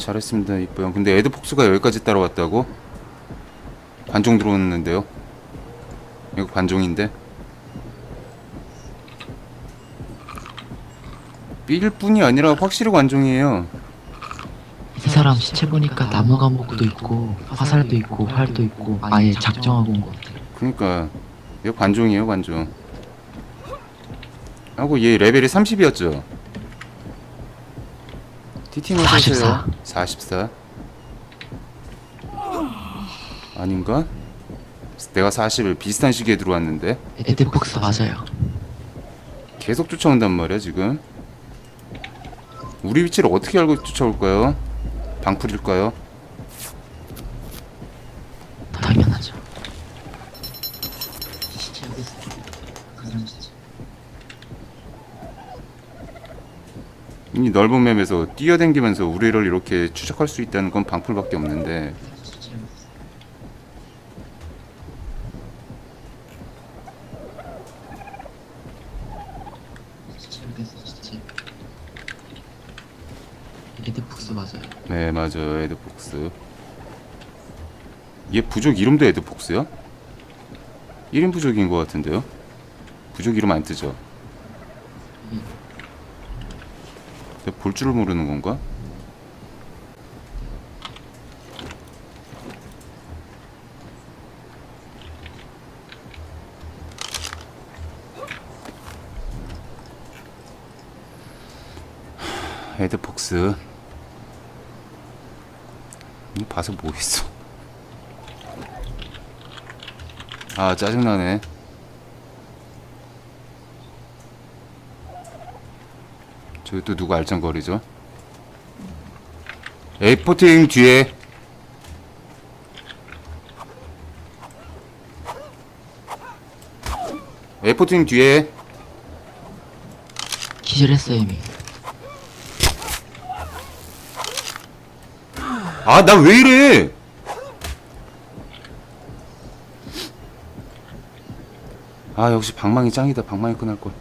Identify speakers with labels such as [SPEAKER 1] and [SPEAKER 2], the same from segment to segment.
[SPEAKER 1] 잘했습니다 이뻐요 근데 에드 폭스가 여기까지 따라왔다고? 관종 들어오는데요? 이거 관종인데? 삘 뿐이 아니라 확실히 관종이에요.
[SPEAKER 2] 이 사람 시체 보니까 나무 감옥도 있고 화살도 있고 활도 있고 아예 작정하고 온 것 같아요.
[SPEAKER 1] 그니까 이거 관종이에요 관종. 하고 얘 레벨이 30이었죠 티팅을
[SPEAKER 2] 44.
[SPEAKER 1] 44 아닌가? 내가 40을 비슷한 시기에 들어왔는데
[SPEAKER 2] 에드폭스 맞아요.
[SPEAKER 1] 계속 쫓아온단 말이야 지금 우리 위치를 어떻게 알고 쫓아올까요? 방풀일까요?
[SPEAKER 2] 당연하죠. 시체 여기 있어. 그 사람 시체.
[SPEAKER 1] 이 넓은 맵에서 뛰어댕기면서 우리를 이렇게 추적할 수 있다는 건 방풀밖에 없는데.
[SPEAKER 2] 에드폭스 맞아요.
[SPEAKER 1] 네 맞아요 에드폭스 얘 부족 이름도 에드폭스야? 1인 부족인 것 같은데요? 부족 이름 안 뜨죠? 볼 줄을 모르는 건가? 하, 에드폭스 이 봐서 뭐 있어? 아 짜증나네. 저기 또 누가 알짱거리죠? 에이포팅 뒤에. 에이포팅 뒤에.
[SPEAKER 2] 기절했어요 이미.
[SPEAKER 1] 아 나 왜 이래? 아 역시 방망이 짱이다. 방망이 끊을걸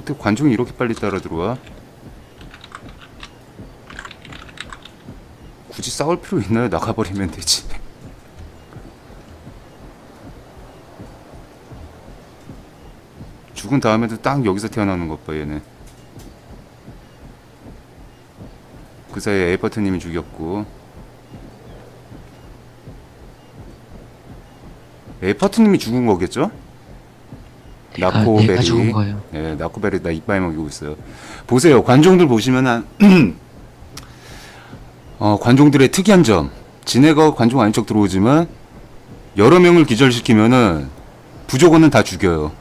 [SPEAKER 1] 어떻게 관중이 이렇게 빨리 따라 들어와? 굳이 싸울 필요 있나요? 나가버리면 되지. 죽은 다음에도 딱 여기서 태어나는 것 봐 얘네. 그 사이에 에버트님이 죽였고. 에버트님이 죽은 거겠죠?
[SPEAKER 2] 내가
[SPEAKER 1] 나코베리.
[SPEAKER 2] 내가 죽은 거예요.
[SPEAKER 1] 네, 나코베리 나 이빨 먹이고 있어요. 보세요, 관종들 보시면 한 어, 관종들의 특이한 점. 지네가 관종 아닌 척 들어오지만 여러 명을 기절시키면은 부족원은 다 죽여요.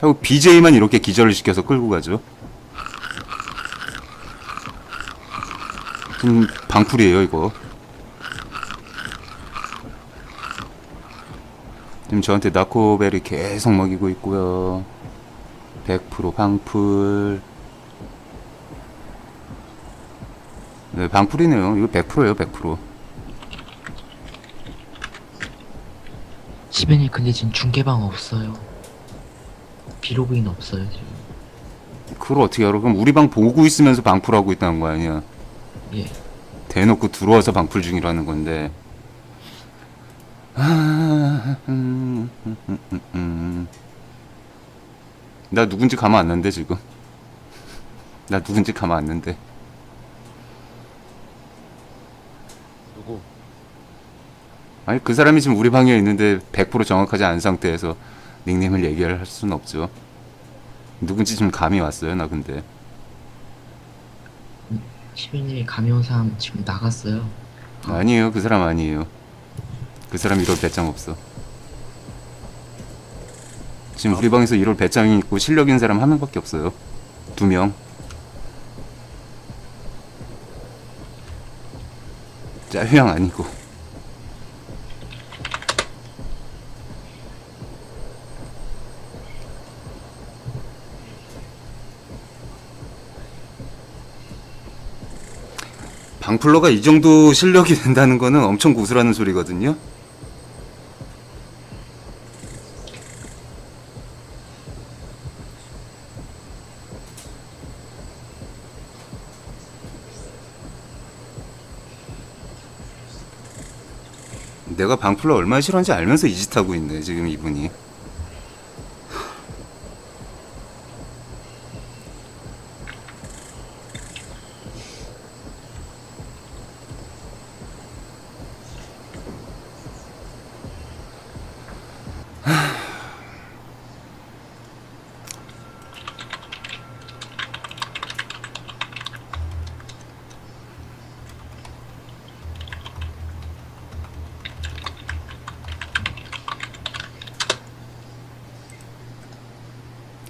[SPEAKER 1] 하고 BJ만 이렇게 기절을 시켜서 끌고 가죠. 좀 방풀이에요, 이거. 지금 저한테 나코벨이 계속 먹이고 있고요. 100% 방풀. 네, 방풀이네요. 이거 100%예요, 100%.
[SPEAKER 2] 시벤이 근데 지금 중계방 없어요. 비로그인 없어요 지금.
[SPEAKER 1] 그걸 어떻게 알아? 그럼 우리 방 보고 있으면서 방풀하고 있다는 거 아니야?
[SPEAKER 2] 예.
[SPEAKER 1] 대놓고 들어와서 방풀 중이라는 건데. 나 누군지 가만 안 난데 지금. 나 누군지 가만 안 난데.
[SPEAKER 3] 누구?
[SPEAKER 1] 아니 그 사람이 지금 우리 방에 있는데 100% 정확하지 않은 상태에서 닉네임을 얘기할 할 수는 없죠. 누군지 지금 감이 왔어요 나 근데.
[SPEAKER 2] 시벤님이 감이 온 사람 지금 나갔어요.
[SPEAKER 1] 아니에요 그 사람 아니에요. 그 사람 1월 배짱 없어. 지금 우리 방에서 1월 배짱이 있고 실력 있는 사람 한 명밖에 없어요. 두 명. 짜휴양 아니고. 방플러가 이 정도 실력이 된다는 거는 엄청 고수라는 소리거든요. 내가 방플러 얼마나 싫어하는지 알면서 이짓 하고 있네 지금 이분이.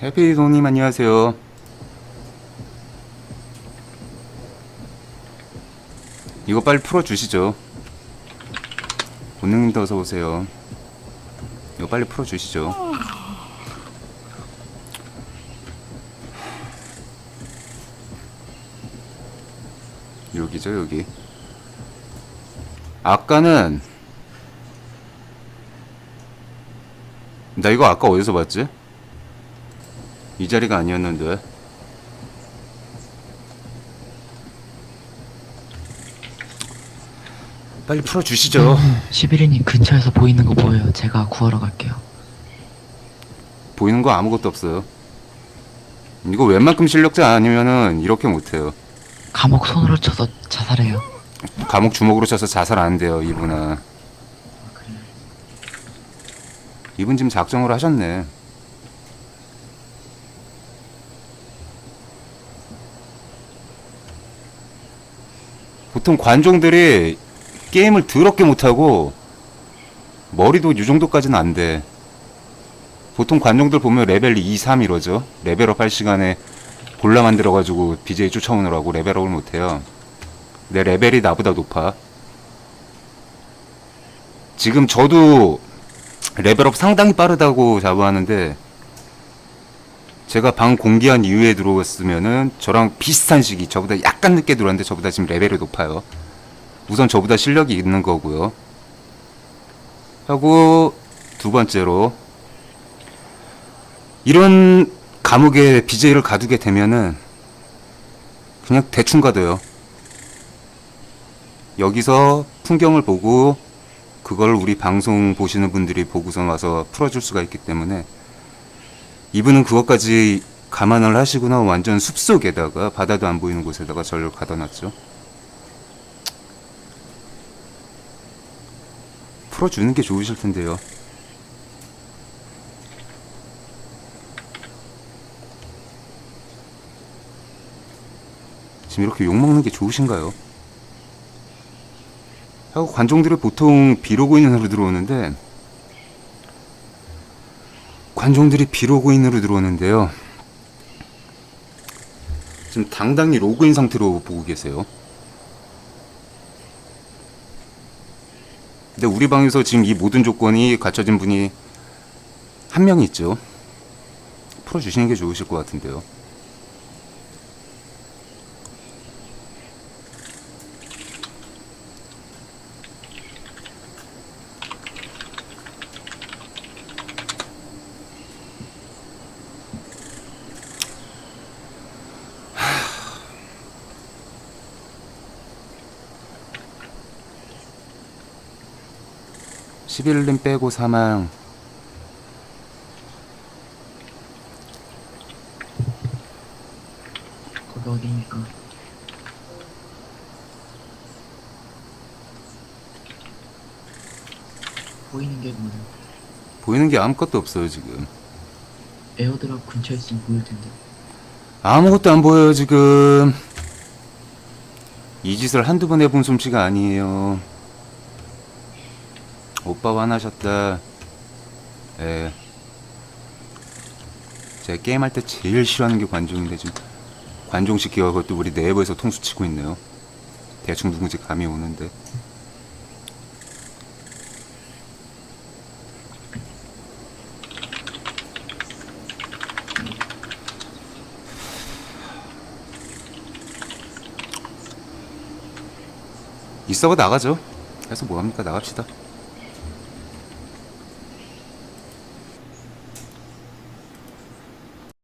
[SPEAKER 1] 해피도님 안녕하세요. 이거 빨리 풀어 주시죠. 본능님도 어서 오세요. 이거 빨리 풀어 주시죠. 여기죠 여기. 아까는 나 이거 아까 어디서 봤지? 이 자리가 아니었는데. 빨리 풀어주시죠.
[SPEAKER 2] 11인님 근처에서 보이는 거 보여요. 제가 구하러 갈게요.
[SPEAKER 1] 보이는 거 아무것도 없어요. 이거 웬만큼 실력자 아니면은 이렇게 못해요.
[SPEAKER 2] 감옥 손으로 쳐서 자살해요.
[SPEAKER 1] 감옥 주먹으로 쳐서 자살 안 돼요 이분은. 이분 지금 작정을 하셨네 보통 관종들이 게임을 더럽게 못하고 머리도 이 정도까지는 안 돼. 보통 관종들 보면 레벨 2, 3 이러죠. 레벨업 할 시간에 골라 만들어가지고 BJ 쫓아오느라고 레벨업을 못해요. 내 레벨이 나보다 높아. 지금 저도 레벨업 상당히 빠르다고 자부하는데 제가 방 공개한 이후에 들어왔으면은 저랑 비슷한 시기 저보다 약간 늦게 들어왔는데 저보다 지금 레벨이 높아요. 우선 저보다 실력이 있는 거고요. 하고 두 번째로 이런 감옥에 BJ를 가두게 되면은 그냥 대충 가둬요. 여기서 풍경을 보고 그걸 우리 방송 보시는 분들이 보고서 와서 풀어줄 수가 있기 때문에 이분은 그것까지 감안을 하시구나 완전 숲속에다가 바다도 안 보이는 곳에다가 저를 가둬놨죠. 풀어주는 게 좋으실 텐데요. 지금 이렇게 욕먹는 게 좋으신가요? 하고 관종들이 보통 비로그인으로 들어오는데 관종들이 비로그인으로 들어오는데요. 지금 당당히 로그인 상태로 보고 계세요. 근데 우리 방에서 지금 이 모든 조건이 갖춰진 분이 한 명 있죠. 풀어주시는 게 좋으실 것 같은데요. 십일 림 빼고 사망.
[SPEAKER 2] 거기 어디니까. 보이는 게 뭐예요?
[SPEAKER 1] 보이는 게 아무것도 없어요 지금.
[SPEAKER 2] 에어드랍 근처에 있으면 보일 텐데.
[SPEAKER 1] 아무것도 안 보여요 지금. 이 짓을 한두 번 해본 솜씨가 아니에요. 오빠 화나셨다. 예. 제가 게임할 때 제일 싫어하는 게 관종인데 지금 관종 시키고 그것도 우리 내부에서 통수 치고 있네요. 대충 누군지 감이 오는데. 있어가 나가죠. 그래서 뭐합니까 나갑시다.